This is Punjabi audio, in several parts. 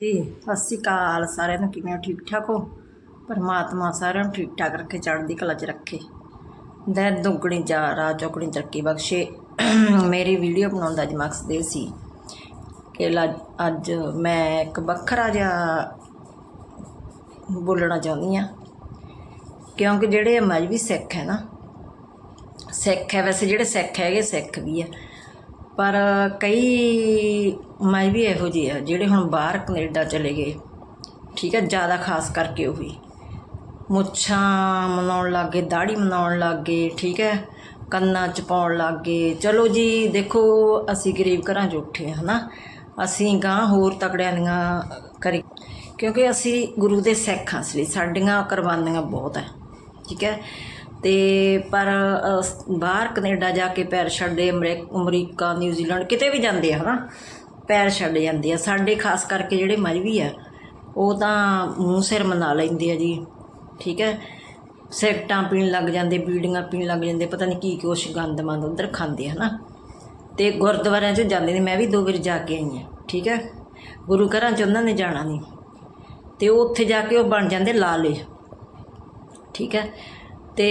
ਜੀ ਸਤਿ ਸ਼੍ਰੀ ਅਕਾਲ, ਸਾਰਿਆਂ ਨੂੰ ਕਿਵੇਂ ਹੋ? ਠੀਕ ਠਾਕ ਹੋ? ਪਰਮਾਤਮਾ ਸਾਰਿਆਂ ਨੂੰ ਠੀਕ ਠਾਕ ਰੱਖੇ, ਚੜ੍ਹਦੀ ਕਲਾ 'ਚ ਰੱਖੇ। ਦਰ ਦੁੱਗਣੀ ਚਾ ਰਾਤ ਚੌਗਣੀ ਤਰੱਕੀ ਬਖਸ਼ੇ। ਮੇਰੀ ਵੀਡੀਓ ਬਣਾਉਣ ਦਾ ਅੱਜ ਮਕਸਦ ਇਹ ਸੀ ਕਿ ਲ- ਅੱਜ ਮੈਂ ਇੱਕ ਵੱਖਰਾ ਜਿਹਾ ਬੋਲਣਾ ਚਾਹੁੰਦੀ ਆ ਕਿਉਂਕਿ ਜਿਹੜੇ ਮਜਬੀ ਸਿੱਖ ਹੈ ਨਾ, ਸਿੱਖ ਹੈ, ਵੈਸੇ ਜਿਹੜੇ ਸਿੱਖ ਹੈਗੇ, ਸਿੱਖ ਵੀ ਆ ਪਰ ਕਈ ਮੈਂ ਵੀ ਇਹੋ ਜਿਹੇ ਆ, ਜਿਹੜੇ ਹੁਣ ਬਾਹਰ ਕੈਨੇਡਾ ਚਲੇ ਗਏ। ਠੀਕ ਹੈ ਜ਼ਿਆਦਾ ਖਾਸ ਕਰਕੇ ਉਹੀ ਮੁੱਛਾਂ ਮਨਾਉਣ ਲੱਗੇ ਦਾੜੀ ਮਨਾਉਣ ਲੱਗੇ ਠੀਕ ਹੈ। ਕੰਨਾਂ 'ਚ ਪਾਉਣ ਲੱਗੇ ਚਲੋ ਜੀ, ਦੇਖੋ, ਅਸੀਂ ਗਰੀਬ ਘਰਾਂ 'ਚ ਉੱਠੇ ਹਾਂ, ਹਨਾ। ਅਸੀਂ ਗਾਂ ਹੋਰ ਤਕੜਿਆਂ ਦੀਆਂ ਕਰੀ ਕਿਉਂਕਿ ਅਸੀਂ ਗੁਰੂ ਦੇ ਸਿੱਖ ਹਾਂ, ਇਸ ਸਾਡੀਆਂ ਕੁਰਬਾਨੀਆਂ ਬਹੁਤ ਹੈ। ਠੀਕ ਹੈ। ਤੇ ਪਰ ਬਾਹਰ ਕਨੇਡਾ ਜਾ ਕੇ ਪੈਰ ਛੱਡਦੇ ਅਮਰੇ, ਅਮਰੀਕਾ, ਨਿਊਜ਼ੀਲੈਂਡ, ਕਿਤੇ ਵੀ ਜਾਂਦੇ ਆ ਹੈ ਨਾ ਪੈਰ ਛੱਡ ਜਾਂਦੇ ਆ। ਸਾਡੇ ਖਾਸ ਕਰਕੇ ਜਿਹੜੇ ਮਜਬੀ ਆ, ਉਹ ਤਾਂ ਮੂੰਹ ਸਿਰ ਮਨਾ ਲੈਂਦੇ ਆ ਜੀ, ਠੀਕ ਹੈ? ਸਿਗਰਟਾਂ ਪੀਣ ਲੱਗ ਜਾਂਦੇ, ਬੀੜੀਆਂ ਪੀਣ ਲੱਗ ਜਾਂਦੇ, ਪਤਾ ਨਹੀਂ ਕੀ ਕੁਛ ਗੰਦ ਮੰਦ ਉਧਰ ਖਾਂਦੇ ਆ, ਹਨਾ? ਤੇ ਗੁਰਦੁਆਰਿਆਂ 'ਚ ਜਾਂਦੇ ਨੇ, ਮੈਂ ਵੀ ਦੋ ਵਾਰ ਜਾ ਕੇ ਆਈ ਹਾਂ, ਠੀਕ ਹੈ? ਗੁਰੂ ਘਰਾਂ 'ਚ ਉਹਨਾਂ ਨੇ ਜਾਣਾ ਨਹੀਂ ਤੇ ਉਹ ਉੱਥੇ ਜਾ ਕੇ ਉਹ ਬਣ ਜਾਂਦੇ ਲਾਲੇ, ਠੀਕ ਹੈ? ਤੇ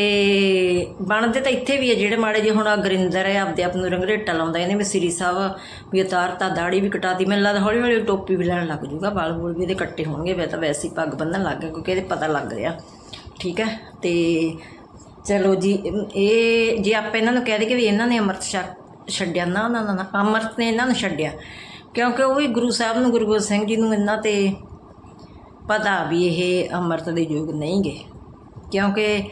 ਬਣਦੇ ਤਾਂ ਇੱਥੇ ਵੀ ਹੈ ਜਿਹੜੇ ਮਾੜੇ ਜੇ ਹੁਣ ਗਰਿੰਦਰ ਹੈ ਆਪਦੇ ਆਪ ਨੂੰ ਰੰਗਰੇਟਾ ਲਾਉਂਦਾ ਇਹਨੇ ਵੀ ਸ੍ਰੀ ਸਾਹਿਬ ਵੀ ਉਤਾਰਤਾ ਦਾੜੀ ਵੀ ਕਟਾਤੀ ਮੈਨੂੰ ਲੱਗਦਾ ਹੌਲੀ ਹੌਲੀ ਟੋਪੀ ਵੀ ਲੈਣ ਲੱਗ ਜੂਗਾ ਬਾਲ ਬੂਲ ਵੀ ਇਹਦੇ ਕੱਟੇ ਹੋਣਗੇ ਵੇ ਤਾਂ ਵੈਸੇ ਹੀ ਪੱਗ ਬੰਨਣ ਲੱਗ ਗਿਆ ਕਿਉਂਕਿ ਇਹਦੇ ਪਤਾ ਲੱਗ ਰਿਹਾ। ਠੀਕ ਹੈ? ਤੇ ਚਲੋ ਜੀ ਇਹ ਜੇ ਆਪਾਂ ਇਹਨਾਂ ਨੂੰ ਕਹਿ ਦਈਏ ਕਿ ਵੀ ਇਹਨਾਂ ਨੇ ਅੰਮ੍ਰਿਤ ਛਕ ਛੱਡਿਆ ਨਾ ਨਾ ਨਾ ਨਾ, ਅੰਮ੍ਰਿਤ ਨੇ ਇਹਨਾਂ ਨੂੰ ਛੱਡਿਆ ਕਿਉਂਕਿ ਉਹ ਵੀ ਗੁਰੂ ਸਾਹਿਬ ਨੂੰ ਗੁਰੂ ਗੋਬਿੰਦ ਸਿੰਘ ਜੀ ਨੂੰ ਇਹਨਾਂ ਤੇ ਪਤਾ ਵੀ ਇਹ ਅੰਮ੍ਰਿਤ ਦੇ ਯੋਗ ਨਹੀਂ ਗਏ ਕਿਉਂਕਿ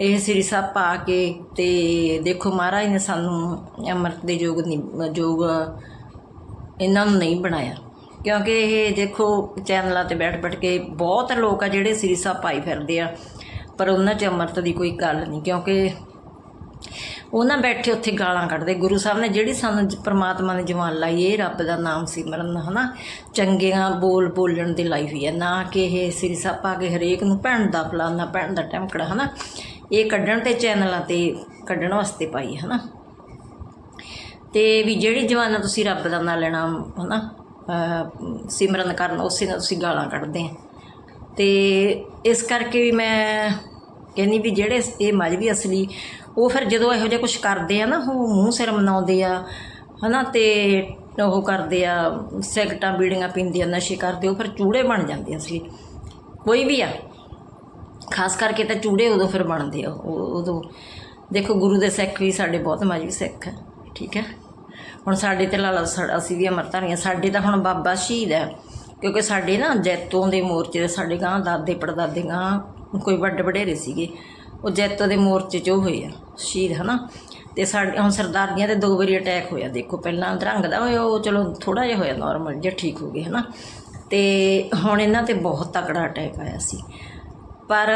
ਇਹ ਸ੍ਰੀ ਸਾਹਿਬ ਪਾ ਕੇ ਤੇ ਦੇਖੋ ਮਹਾਰਾਜ ਨੇ ਸਾਨੂੰ ਅੰਮ੍ਰਿਤ ਦੇ ਯੋਗ ਨਹੀਂ ਯੋਗ ਇਹਨਾਂ ਨੂੰ ਨਹੀਂ ਬਣਾਇਆ। ਕਿਉਂਕਿ ਇਹ ਦੇਖੋ ਚੈਨਲਾਂ ਤੇ ਬੈਠ ਬੈਠ ਕੇ ਬਹੁਤ ਲੋਕ ਆ ਜਿਹੜੇ ਸ੍ਰੀ ਸਾਹਿਬ ਪਾਈ ਫਿਰਦੇ ਆ, ਪਰ ਉਹਨਾਂ 'ਚ ਅੰਮ੍ਰਿਤ ਦੀ ਕੋਈ ਗੱਲ ਨਹੀਂ। ਕਿਉਂਕਿ ਉਹਨਾਂ ਬੈਠੇ ਉੱਥੇ ਗਾਲਾਂ ਕੱਢਦੇ। ਗੁਰੂ ਸਾਹਿਬ ਨੇ ਜਿਹੜੀ ਸਾਨੂੰ ਜ- ਪ੍ਰਮਾਤਮਾ ਨੇ ਜਵਾਨ ਲਾਈ, ਇਹ ਰੱਬ ਦਾ ਨਾਮ ਸਿਮਰਨ ਹਨਾ? ਚੰਗੀਆਂ ਬੋਲ ਬੋਲਣ ਦੀ ਲਾਈ ਹੋਈ ਹੈ ਨਾ ਕਿ ਇਹ ਸ੍ਰੀ ਸਾਹਿਬ ਪਾ ਕੇ ਹਰੇਕ ਨੂੰ ਭੈਣ ਦਾ ਫਲਾਨਾ, ਭੈਣ ਦਾ ਟਮਕੜਾ ਹਨਾ? ਇਹ ਕੱਢਣ ਤੇ ਚੈਨਲਾਂ ਤੇ ਕੱਢਣ ਵਾਸਤੇ ਪਾਈ ਹੈ ਨਾ ਤੇ ਵੀ ਜਿਹੜੀ ਜਵਾਨਾ ਤੁਸੀਂ ਰੱਬ ਦਾ ਨਾਂ ਲੈਣਾ, ਹਨਾ? ਅਹ ਸਿਮਰਨ ਕਰਨ, ਉਸੇ ਨਾਲ ਤੁਸੀਂ ਗਾਲਾਂ ਕੱਢਦੇ ਆ। ਤੇ ਇਸ ਕਰਕੇ ਵੀ ਮੈਂ ਕਹਿੰਦੀ ਵੀ ਜਿਹੜੇ ਇਹ ਮਜਬੀ ਅਸਲੀ, ਉਹ ਫਿਰ ਜਦੋਂ ਇਹੋ ਜਿਹਾ ਕੁਝ ਕਰਦੇ ਆ ਨਾ, ਉਹ ਮੂੰਹ ਸਿਰ ਮਨਾਉਂਦੇ ਆ, ਹਨਾ? ਤੇ ਉਹ ਕਰਦੇ ਆ, ਸਿਗਰਟਾਂ, ਬੀੜੀਆਂ ਪੀਂਦੇ ਆ, ਨਸ਼ੇ ਕਰਦੇ, ਉਹ ਫਿਰ ਚੂੜੇ ਬਣ ਜਾਂਦੇ ਅਸਲੀ। ਕੋਈ ਵੀ ਆ। ਖਾਸ ਕਰਕੇ ਤਾਂ ਚੂੜੇ ਉਦੋਂ ਫਿਰ ਬਣਦੇ ਆ, ਉਹ ਉਦੋਂ। ਦੇਖੋ, ਗੁਰੂ ਦੇ ਸਿੱਖ ਵੀ ਸਾਡੇ ਬਹੁਤ ਮਜਬੀ ਸਿੱਖ ਹੈ ਠੀਕ ਹੈ ਹੁਣ ਸਾਡੇ ਤੇ ਲਾਲਾ ਅਸੀਂ ਵੀ ਅਮਰਤਾਰੀਆਂ ਸਾਡੇ ਤਾਂ ਹੁਣ ਬਾਬਾ ਸ਼ਹੀਦ ਹੈ ਕਿਉਂਕਿ ਸਾਡੇ ਨਾ ਜੈਤੋਂ ਦੇ ਮੋਰਚੇ ਦੇ ਸਾਡੇ ਗਾਂ ਦਾਦੇ ਪੜਦਾਦੇ ਗਾਂ ਕੋਈ ਵੱਡੇ ਵਡੇਰੇ ਸੀਗੇ, ਉਹ ਜੈਤੋ ਦੇ ਮੋਰਚੇ 'ਚ ਉਹ ਹੋਏ ਆ, ਸ਼ਹੀਦ, ਹਨਾ? ਤੇ ਸਾਡੇ, ਹੁਣ ਸਰਦਾਰੀਆਂ ਤੇ ਦੋ ਵਾਰੀ ਅਟੈਕ ਹੋਇਆ, ਦੇਖੋ, ਪਹਿਲਾਂ ਅਧਰੰਗ ਦਾ ਹੋਇਆ, ਉਹ ਚਲੋ ਥੋੜਾ ਜਿਹਾ ਹੋਇਆ ਨਾਰਮਲ ਜਿਹਾ ਠੀਕ ਹੋ ਗਏ, ਹਨਾ? ਤੇ ਹੁਣ ਇਹਨਾਂ ਤੇ ਬਹੁਤ ਤਕੜਾ ਅਟੈਕ ਆਇਆ ਸੀ। ਪਰ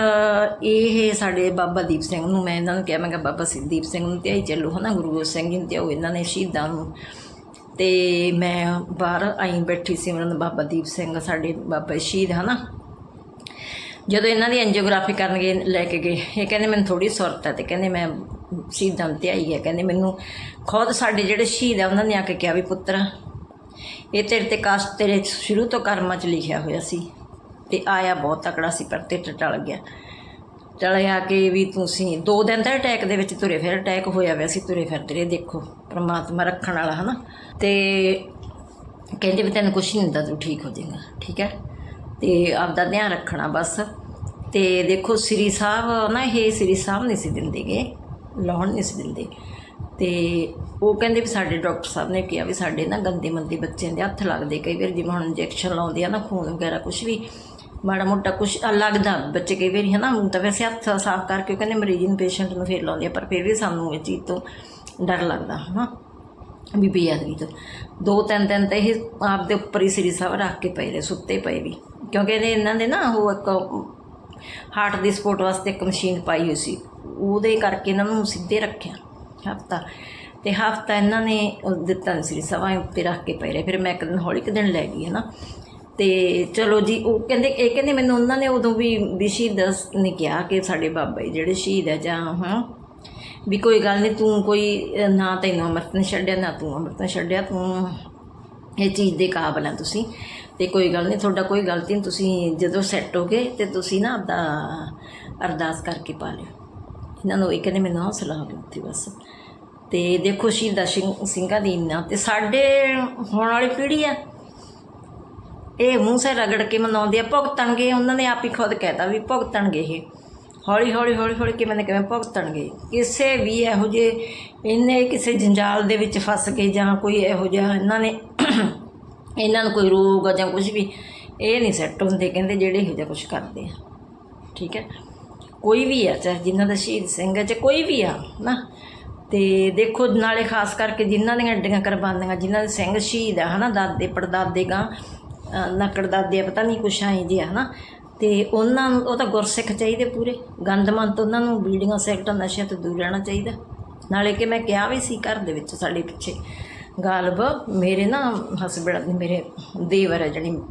ਇਹ ਸਾਡੇ ਬਾਬਾ ਦੀਪ ਸਿੰਘ ਨੂੰ ਮੈਂ ਇਹਨਾਂ ਨੂੰ ਕਿਹਾ, ਮੈਂ ਕਿਹਾ, ਬਾਬਾ ਦੀਪ ਸਿੰਘ ਨੂੰ ਧਿਆਈ ਚੱਲੋ, ਹਨਾ, ਗੁਰੂ ਗੋਬਿੰਦ ਸਿੰਘ ਜੀ ਨੂੰ ਧਿਆਓ, ਇਹਨਾਂ ਨੇ ਸ਼ਹੀਦਾਂ ਨੂੰ। ਤੇ ਮੈਂ ਬਾਹਰ ਆਈ ਬੈਠੀ ਸੀ, ਉਹਨਾਂ ਸਿਮਰਨ ਬਾਬਾ ਦੀਪ ਸਿੰਘ ਸਾਡੇ ਬਾਬਾ ਸ਼ਹੀਦ, ਹਨਾ। ਜਦੋਂ ਇਹਨਾਂ ਦੀ ਐਂਜੀਓਗ੍ਰਾਫੀ ਕਰਨ ਗਏ, ਲੈ ਕੇ ਗਏ, ਇਹ ਕਹਿੰਦੇ ਮੈਨੂੰ ਥੋੜੀ ਸੁਰਤ ਹੈ ਤੇ ਕਹਿੰਦੇ ਮੈਂ ਸ਼ਹੀਦਾਂ ਨੂੰ ਧਿਆਈ ਹੈ, ਕਹਿੰਦੇ ਮੈਨੂੰ ਖੁਦ ਸਾਡੇ ਜਿਹੜੇ ਸ਼ਹੀਦ ਆ ਉਹਨਾਂ ਨੇ ਆ ਕੇ ਕਿਹਾ ਵੀ ਪੁੱਤਰ, ਇਹ ਤੇਰੇ ਤੇ ਕਾਸ਼ ਤੇਰੇ ਸ਼ੁਰੂ ਤੋਂ ਕਰਮਾਂ 'ਚ ਲਿਖਿਆ ਹੋਇਆ ਸੀ। ਤੇ ਆਇਆ ਬਹੁਤ ਤਕੜਾ ਸੀ, ਪਰ ਤੇ ਟਲ ਗਿਆ। ਟਲਿਆ ਕਿ ਵੀ ਤੁਸੀਂ ਦੋ ਦਿਨ ਦਾ ਅਟੈਕ ਦੇ ਵਿੱਚ ਤੁਰੇ, ਫਿਰ ਅਟੈਕ ਹੋਇਆ ਵੈਸੇ ਤੁਰੇ ਫਿਰਦੇ ਰਹੇ, ਦੇਖੋ, ਪ੍ਰਮਾਤਮਾ ਰੱਖਣ ਵਾਲਾ, ਹਨਾ? ਤੇ ਕਹਿੰਦੇ ਵੀ ਤੈਨੂੰ ਕੁਛ ਨਹੀਂ ਹੁੰਦਾ, ਤੂੰ ਠੀਕ ਹੋ ਜਾਏਗਾ, ਠੀਕ ਹੈ? ਤੇ ਆਪਦਾ ਧਿਆਨ ਰੱਖਣਾ ਬਸ। ਤੇ ਦੇਖੋ, ਸ੍ਰੀ ਸਾਹਿਬ ਨਾ, ਇਹ ਸ੍ਰੀ ਸਾਹਿਬ ਨਹੀਂ ਸੀ ਦਿੰਦੇਗੇ ਲਾਉਣ ਨਹੀਂ ਸੀ ਦਿੰਦੇ। ਤੇ ਉਹ ਕਹਿੰਦੇ ਵੀ ਸਾਡੇ ਡਾਕਟਰ ਸਾਹਿਬ ਨੇ ਕਿਹਾ ਵੀ ਸਾਡੇ ਨਾ ਗੰਦੇ ਮੰਦੇ ਬੱਚਿਆਂ ਦੇ ਹੱਥ ਲੱਗਦੇ, ਕਈ ਵਾਰ ਜਿਵੇਂ ਹੁਣ ਇੰਜੈਕਸ਼ਨ ਲਾਉਂਦੇ ਆ ਨਾ, ਖੂਨ ਵਗੈਰਾ ਕੁਝ ਵੀ ਮਾੜਾ ਮੋਟਾ ਕੁਝ ਲੱਗਦਾ ਬੱਚੇ ਕਈ ਵਾਰੀ ਹਨਾ ਹੁਣ ਤਾਂ ਵੈਸੇ ਹੱਥ ਸਾਫ਼ ਕਰਕੇ ਉਹ ਕਹਿੰਦੇ ਮਰੀਜ਼ ਨੂੰ ਪੇਸ਼ੈਂਟ ਨੂੰ ਫੇਰ ਲਾਉਂਦੇ ਆ, ਪਰ ਫਿਰ ਵੀ ਸਾਨੂੰ ਇਹ ਚੀਜ਼ ਤੋਂ ਡਰ ਲੱਗਦਾ ਹਨਾ ਵੀ ਬੇਅਦਬੀ ਤੋਂ। ਦੋ ਤਿੰਨ ਦਿਨ ਤਾਂ ਇਹ ਆਪ ਦੇ ਉੱਪਰ ਹੀ ਸ੍ਰੀ ਸਾਹਿਬ ਰੱਖ ਕੇ ਪਏ ਰਹੇ ਸੁੱਤੇ ਪਏ ਵੀ। ਕਿਉਂਕਿ ਇਹਨੇ ਇਹਨਾਂ ਦੇ ਨਾ ਉਹ ਇੱਕ ਹਾਰਟ ਦੀ ਸਪੋਰਟ ਵਾਸਤੇ ਇੱਕ ਮਸ਼ੀਨ ਪਾਈ ਹੋਈ ਸੀ, ਉਹਦੇ ਕਰਕੇ ਇਹਨਾਂ ਨੂੰ ਸਿੱਧੇ ਰੱਖਿਆ ਹਫਤਾ। ਤੇ ਹਫਤਾ ਇਹਨਾਂ ਨੇ ਦਿੱਤਾ ਨੀ ਸ੍ਰੀ ਸਭਾ ਉੱਤੇ ਰੱਖ ਕੇ ਪਏ ਰਹੇ ਫਿਰ ਮੈਂ ਇੱਕ ਦਿਨ ਹੌਲੀ ਇੱਕ ਦਿਨ ਲੈ ਗਈ ਹੈ ਨਾ ਤੇ ਚਲੋ ਜੀ ਉਹ ਕਹਿੰਦੇ ਇਹ ਕਹਿੰਦੇ ਮੈਨੂੰ ਉਹਨਾਂ ਨੇ ਉਦੋਂ ਵੀ ਵੀ ਸ਼ਹੀਦ ਨੇ ਕਿਹਾ ਕਿ ਸਾਡੇ ਬਾਬਾ ਜੀ ਜਿਹੜੇ ਸ਼ਹੀਦ ਹੈ ਜਾਂ ਹਾਂ ਵੀ ਕੋਈ ਗੱਲ ਨਹੀਂ ਤੂੰ ਕੋਈ ਅਹ, ਨਾ ਤੈਨੂੰ ਅੰਮ੍ਰਿਤ ਨੇ ਛੱਡਿਆ ਨਾ ਤੂੰ ਅੰਮ੍ਰਿਤ ਨੇ ਛੱਡਿਆ ਤੂੰ ਇਹ ਚੀਜ਼ ਦੇ ਕਾਬਲ ਆ ਤੁਸੀਂ। ਤੇ ਕੋਈ ਗੱਲ ਨਹੀਂ ਤੁਹਾਡਾ ਕੋਈ ਗਲਤੀ ਨਹੀਂ ਤੁਸੀਂ ਜਦੋਂ ਸੈੱਟ ਹੋ ਗਏ ਤੇ ਤੁਸੀਂ ਨਾ ਆਪਦਾ ਅਰਦਾਸ ਕਰਕੇ ਪਾ ਲਿਓ। ਇਹਨਾਂ ਨੂੰ ਇਹ ਕਹਿੰਦੇ ਮੈਨੂੰ ਹੌਸਲਾ ਹੋ ਗਿਆ ਉੱਥੇ ਬਸ। ਤੇ ਦੇਖੋ ਸ਼ਹੀਦਾਂ ਸਿੰਘਾਂ ਦੀ ਇੰਨਾ ਤੇ ਸਾਡੇ ਹੋਣ ਵਾਲੀ ਪੀੜ੍ਹੀ ਆ ਇਹ ਮੂੰਹ ਸੇ ਰਗੜ ਕੇ ਮਨਾਉਂਦੇ ਆ, ਭੁਗਤਣਗੇ, ਉਹਨਾਂ ਨੇ ਆਪ ਹੀ ਖੁਦ ਕਹਿਤਾ ਵੀ ਭੁਗਤਣਗੇ ਇਹ। ਹੌਲੀ ਹੌਲੀ ਹੌਲੀ ਹੌਲੀ ਕਿਵੇਂ ਨਾ ਕਿਵੇਂ ਭੁਗਤਣਗੇ। ਕਿਸੇ ਵੀ ਇਹੋ ਜਿਹੇ, ਇਹਨੇ ਕਿਸੇ ਜੰਜਾਲ ਦੇ ਵਿੱਚ ਫਸ ਕੇ ਜਾਂ ਕੋਈ ਇਹੋ ਜਿਹਾ, ਇਹਨਾਂ ਨੇ ਇਹਨਾਂ ਨੂੰ ਕੋਈ ਰੋਗ ਆ ਜਾਂ ਕੁਝ ਵੀ, ਇਹ ਨਹੀਂ ਸੈੱਟ ਹੁੰਦੇ, ਕਹਿੰਦੇ ਜਿਹੜੇ ਇਹੋ ਜਿਹਾ ਕੁਝ ਕਰਦੇ ਆ। ਠੀਕ ਹੈ? ਕੋਈ ਵੀ ਆ, ਚਾਹੇ ਜਿਨ੍ਹਾਂ ਦਾ ਸ਼ਹੀਦ ਸਿੰਘ ਹੈ, ਚਾਹੇ ਕੋਈ ਵੀ ਆ, ਨਾ। ਤੇ ਦੇਖੋ, ਨਾਲੇ ਖਾਸ ਕਰਕੇ ਜਿਨ੍ਹਾਂ ਦੀਆਂ ਅੱਡੀਆਂ ਕੁਰਬਾਨੀਆਂ, ਜਿਨ੍ਹਾਂ ਦੇ ਸਿੰਘ ਸ਼ਹੀਦ ਆ, ਹਨਾ, ਦਾਦੇ, ਪੜਦਾਦੇ ਗਾਂ ਨਕੜ ਦਾਦੇ ਆ, ਪਤਾ ਨਹੀਂ ਕੁਛ ਆਏ ਜੀ ਹਨਾ? ਤੇ ਉਹਨਾਂ ਨੂੰ ਉਹ ਤਾਂ ਗੁਰਸਿੱਖ ਚਾਹੀਦੇ ਪੂਰੇ। ਗੰਦਮੰਤ ਉਹਨਾਂ ਨੂੰ ਬੀੜੀਆਂ ਸਿਗਰਟਾਂ ਨਸ਼ਿਆਂ ਤੋਂ ਦੂਰ ਰਹਿਣਾ ਚਾਹੀਦਾ। ਨਾਲੇ ਕਿ ਮੈਂ ਕਿਹਾ ਵੀ ਸੀ ਘਰ ਦੇ ਵਿੱਚ ਸਾਡੇ ਪਿੱਛੇ ਗਾਲਬ ਮੇਰੇ ਨਾ ਹਸਬੈਂਡ ਮੇਰੇ ਦੇਵਰ ਹੈ ਜਿਹੜੀ।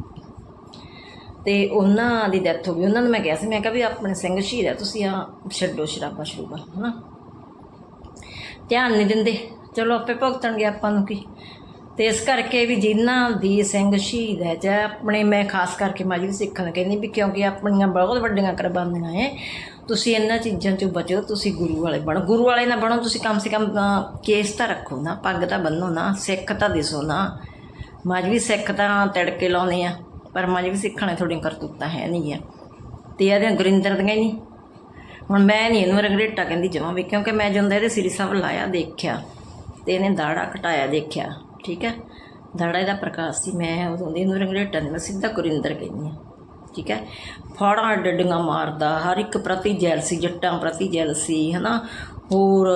ਤੇ ਉਹਨਾਂ ਦੀ ਡੈਥ ਹੋ ਗਈ। ਉਹਨਾਂ ਨੂੰ ਮੈਂ ਕਿਹਾ ਸੀ ਮੈਂ ਕਿਹਾ ਵੀ ਆਪਣੇ ਸਿੰਘ ਸ਼ਹੀਦ ਹੈ ਤੁਸੀਂ ਆ ਛੱਡੋ ਸ਼ਰਾਬਾ ਸ਼ਰੂਬਾ ਹਨਾ? ਧਿਆਨ ਨਹੀਂ ਦਿੰਦੇ। ਚਲੋ ਆਪੇ ਭੁਗਤਣਗੇ ਆਪਾਂ ਨੂੰ ਕੀ? ਤੇ ਇਸ ਕਰਕੇ ਵੀ ਜਿਨ੍ਹਾਂ ਦੀ ਸਿੰਘ ਸ਼ਹੀਦ ਹੈ ਜਾਂ ਆਪਣੇ ਮੈਂ ਖਾਸ ਕਰਕੇ ਮਾਜੀ ਸਿੱਖਣ ਕਹਿੰਦੀ ਵੀ ਕਿਉਂਕਿ ਆਪਣੀਆਂ ਬਹੁਤ ਵੱਡੀਆਂ ਕੁਰਬਾਨੀਆਂ ਹੈ ਤੁਸੀਂ ਇਹਨਾਂ ਚੀਜ਼ਾਂ ਚੋਂ ਬਚੋ, ਤੁਸੀਂ ਗੁਰੂ ਵਾਲੇ ਬਣੋ। ਗੁਰੂ ਵਾਲੇ ਨਾ ਬਣੋ, ਤੁਸੀਂ ਕਮ ਸੇ ਕਮ ਕੇਸ ਤਾਂ ਰੱਖੋ ਨਾ, ਪੱਗ ਤਾਂ ਬੰਨੋ ਨਾ, ਸਿੱਖ ਤਾਂ ਦਿਸੋ ਨਾ। ਮਾਜਵੀ ਸਿੱਖ ਤਾਂ ਤੜਕੇ ਲਾਉਂਦੇ ਆ, ਪਰ ਮਾਜਵੀ ਸਿੱਖਾਂ ਨੇ ਥੋੜੀਆਂ ਕਰਤੂਤਾਂ ਹੈ ਨਹੀਂ ਆ। ਤੇ ਇਹਦੇ ਗੁਰਿੰਦਰ ਦੀਆਂ ਹੀ। ਨਹੀਂ ਹੁਣ ਮੈਂ ਨਹੀਂ ਇਹਨੂੰ ਰਗੜੇਟਾ ਕਹਿੰਦੀ ਜਮਾਂ ਵੀ, ਕਿਉਂਕਿ ਮੈਂ ਜਦੋਂ ਇਹਦੇ ਸ੍ਰੀ ਸਾਹਿਬ ਲਾਇਆ, ਦੇਖਿਆ, ਤੇ ਇਹਨੇ ਦਾੜਾ ਘਟਾਇਆ ਦੇਖਿਆ। ਠੀਕ ਹੈ? ਦਾੜਾ ਇਹਦਾ ਪ੍ਰਕਾਸ਼ ਸੀ, ਮੈਂ ਉਦੋਂ ਦੀ ਇਹਨੂੰ ਰਗੜੇਟਾ ਨਹੀਂ ਮੈਂ ਸਿੱਧਾ ਗੁਰਿੰਦਰ ਕਹਿੰਦੀ ਹਾਂ, ਠੀਕ ਹੈ? ਫਾੜਾਂ ਡੱਡੀਆਂ ਮਾਰਦਾ, ਹਰ ਇੱਕ ਪ੍ਰਤੀ ਜੈਲਸੀ ਜੱਟਾਂ ਪ੍ਰਤੀ ਜੈਲਸੀ ਹਨਾ? ਹੋਰ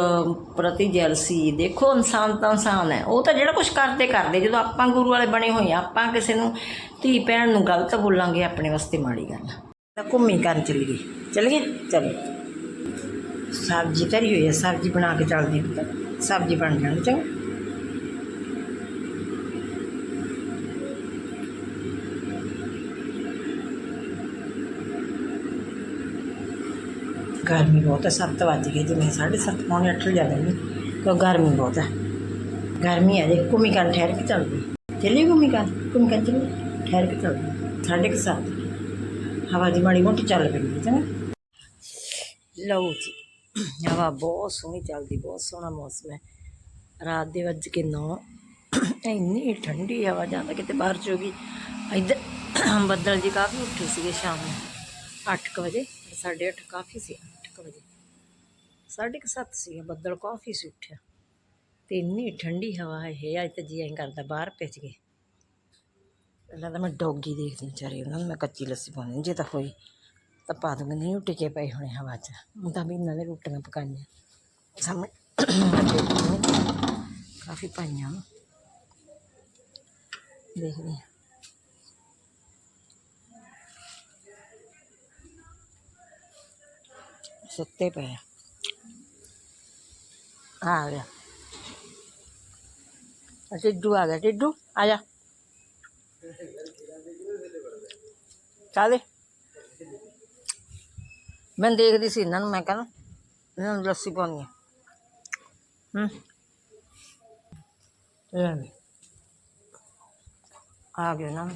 ਪ੍ਰਤੀ ਜੈਲਸੀ ਦੇਖੋ ਇਨਸਾਨ ਤਾਂ ਇਨਸਾਨ ਹੈ, ਉਹ ਤਾਂ ਜਿਹੜਾ ਕੁਝ ਕਰਦੇ ਕਰਦੇ, ਜਦੋਂ ਆਪਾਂ ਗੁਰੂ ਵਾਲੇ ਬਣੇ ਹੋਏ ਆ ਆਪਾਂ ਕਿਸੇ ਨੂੰ ਧੀ ਭੈਣ ਨੂੰ ਗਲਤ ਬੋਲਾਂਗੇ, ਆਪਣੇ ਵਾਸਤੇ ਮਾੜੀ ਗੱਲ ਤਾਂ ਘੁੰਮੀ ਕਰਨ ਚਲੀ ਗਈ, ਚਲ ਗਏ ਚਲੋ ਸਬਜ਼ੀ ਧਰੀ ਹੋਈ ਹੈ, ਸਬਜ਼ੀ ਬਣਾ ਕੇ ਚੱਲਦੀ ਹਾਂ, ਸਬਜ਼ੀ ਬਣ ਜਾਣੀ ਚੰਗਾ ਗਰਮੀ ਬਹੁਤ ਹੈ ਸੱਤ ਵੱਜ ਗਏ ਜਿਵੇਂ ਸਾਢੇ ਸੱਤ ਪੌਣੇ ਅੱਠ ਜਾ ਗਏ ਕਿਉਂ ਗਰਮੀ ਬਹੁਤ ਹੈ ਗਰਮੀ ਹੈ ਜੇ ਘੁੰਮੀ ਕਰਨ ਠਹਿਰ ਕੇ ਚੱਲਦੀ ਚੱਲੀ ਘੁੰਮੀ ਕਰਨ ਘੁੰਮੀ ਕਰਨ ਚੱਲੀ ਠਹਿਰ ਕੇ ਚੱਲਦੀ ਸਾਢੇ ਕੁ ਸੱਤ ਹਵਾ ਦੀ ਮਾੜੀ ਮੋਟੀ ਚੱਲ ਪੈਂਦੀ ਚੰਗਾ ਲਓ ਜੀ ਹਵਾ ਬਹੁਤ ਸੋਹਣੀ ਚੱਲਦੀ ਬਹੁਤ ਸੋਹਣਾ ਮੌਸਮ ਹੈ ਰਾਤ ਦੇ ਵੱਜ ਕੇ 9 ਇੰਨੀ ਠੰਡੀ ਹਵਾ ਜਾਂਦਾ ਕਿਤੇ ਬਾਰਿਸ਼ ਹੋ ਗਈ ਇੱਧਰ ਬੱਦਲ ਜੀ ਕਾਫੀ ਉੱਠੇ ਸੀਗੇ ਸ਼ਾਮ ਨੂੰ 8 ਵਜੇ ਸਾਢੇ ਅੱਠ ਕਾਫੀ ਸੀ 8 ਵਜੇ ਸਾਢੇ ਕੁ ਸੱਤ ਸੀ ਬੱਦਲ ਕਾਫੀ ਸੀ ਉੱਠਿਆ ਤੇ ਇੰਨੀ ਠੰਡੀ ਹਵਾ ਹੈ ਇਹ ਅੱਜ ਤਾਂ ਜੀ ਐਂ ਕਰਦਾ ਬਾਹਰ ਭਿੱਜ ਗਏ ਪਹਿਲਾਂ ਤਾਂ ਮੈਂ ਡੋਗੀ ਦੇਖਦੀ ਵਿਚਾਰੇ ਉਹਨਾਂ ਨੂੰ ਮੈਂ ਕੱਚੀ ਲੱਸੀ ਪਾਉਣੀ ਜੇ ਤਾਂ ਹੋਈ ਤਾਂ ਪਾ ਦੂੰਗੀ ਨਹੀਂ ਉਹ ਟਿਕੇ ਪਏ ਹੋਣੇ ਹਵਾ 'ਚ ਹੁਣ ਤਾਂ ਵੀ ਇਹਨਾਂ ਨੇ ਰੋਟੀਆਂ ਪਕਾਈਆਂ ਸਾਹਮਣੇ ਕਾਫੀ ਪਾਈਆਂ ਦੇਖਦੇ ਹਾਂ ਸੁੱਤੇ ਪਏ ਆ ਆ ਗਿਆ ਆ ਟਿੱਡੂ ਆ ਗਿਆ ਟਿੱਡੂ ਆ ਜਾ ਕਾਲੇ ਮੈਂ ਦੇਖਦੀ ਸੀ ਇਹਨਾਂ ਨੂੰ ਮੈਂ ਕਹਿੰਦਾ ਇਹਨਾਂ ਨੂੰ ਲੱਸੀ ਪਾਉਣੀ ਹੈ ਹੂੰ ਲੈ ਵੀ ਆ ਗਿਆ ਨਾ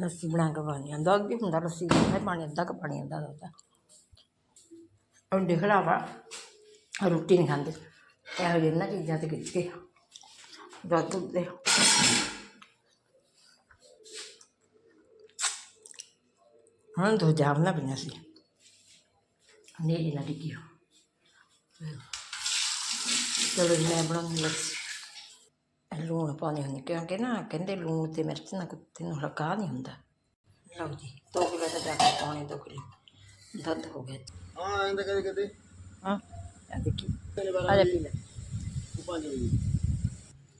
ਲੱਸੀ ਬਣਾ ਕੇ ਪਾਣੀ ਆ ਦੁੱਧ ਵੀ ਹੁੰਦਾ ਲੱਸੀ ਦਾ ਪਾਣੀ ਅੱਧਾ ਕੁ ਪਾਣੀ ਅੱਧਾ ਦੁੱਧ ਉਹ ਦੇਖਲਾ ਵਾ ਰੋਟੀ ਨਹੀਂ ਖਾਂਦੇ। ਇਹੋ ਜਿਹੀ ਇਹਨਾਂ ਚੀਜ਼ਾਂ ਤੇ ਖਿੱਚ ਕੇ ਦੁੱਧ ਦੇ ਹਾਂ ਦੋ ਜਾਮਨਾ ਪਈਆਂ ਸੀ। ਨਾ ਡਿੱਗੀ ਹੋ ਚਲੋ ਜੀ ਮੈਂ ਬਣਾਉਣੀ ਲੱਸੀ ਇਹ ਲੂਣ ਪਾਉਣੇ ਹੁੰਦੇ ਕਿਉਂਕਿ ਨਾ ਕਹਿੰਦੇ ਲੂਣ ਤੇ ਮਿਰਚ ਨਾਲ ਕੁੱਤੇ ਨੂੰ ਹਲਕਾ ਨਹੀਂ ਹੁੰਦਾ। ਲਓ ਜੀ ਦੋ ਕਿਲੋ ਦਾ ਜਾ ਕੇ ਪਾਉਣੇ ਦੋ ਕਿਲੋ। ਦੁੱਧ ਹੋ ਗਿਆ। ਹਾਂ ਐਂ ਤਾਂ ਕਦੇ ਕਦੇ। ਹਾਂ। ਆ ਦੇਖੀ ਆ ਜਾ ਪੀ ਲੈ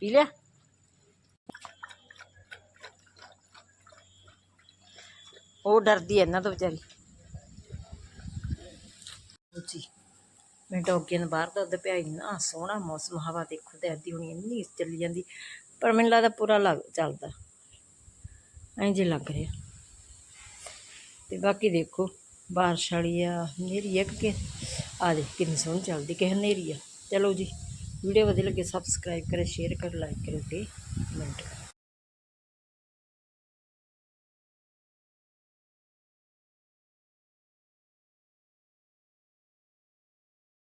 ਪੀ ਲਿਆ ਉਹ ਡਰਦੀ ਐ ਇਹਨਾਂ ਤੋਂ ਵਿਚਾਰੀ ਉੱਚੀ ਮੈਂ ਡੋਗੀਆਂ ਨੂੰ ਬਾਹਰ ਦੁੱਧ ਪਿਆ ਇੰਨਾ ਸੋਹਣਾ ਮੌਸਮ ਹਵਾ ਦੇਖੋ ਤੇ ਅੱਧੀ ਹੋਣੀ ਇੰਨੀ ਚੱਲੀ ਜਾਂਦੀ ਪਰ ਮੈਨੂੰ ਲੱਗਦਾ ਪੂਰਾ ਲੱਗ ਚੱਲਦਾ ਐਂ ਜੇ ਲੱਗ ਰਿਹਾ ਤੇ ਬਾਕੀ ਦੇਖੋ ਬਾਰਿਸ਼ ਵਾਲੀ ਆ ਹਨੇਰੀ ਆ ਕਿ ਆ ਦੇ ਕਿੰਨੀ ਸੋਹਣੀ ਚੱਲਦੀ ਕਿ ਹਨੇਰੀ ਆ। ਚਲੋ ਜੀ ਵੀਡੀਓ ਵਧੀਆ ਲੱਗੇ ਸਬਸਕ੍ਰਾਈਬ ਕਰੋ ਸ਼ੇਅਰ ਕਰੋ ਲਾਈਕ ਕਰੋ ਤੇ ਕਮੈਂਟ ਕਰੋ।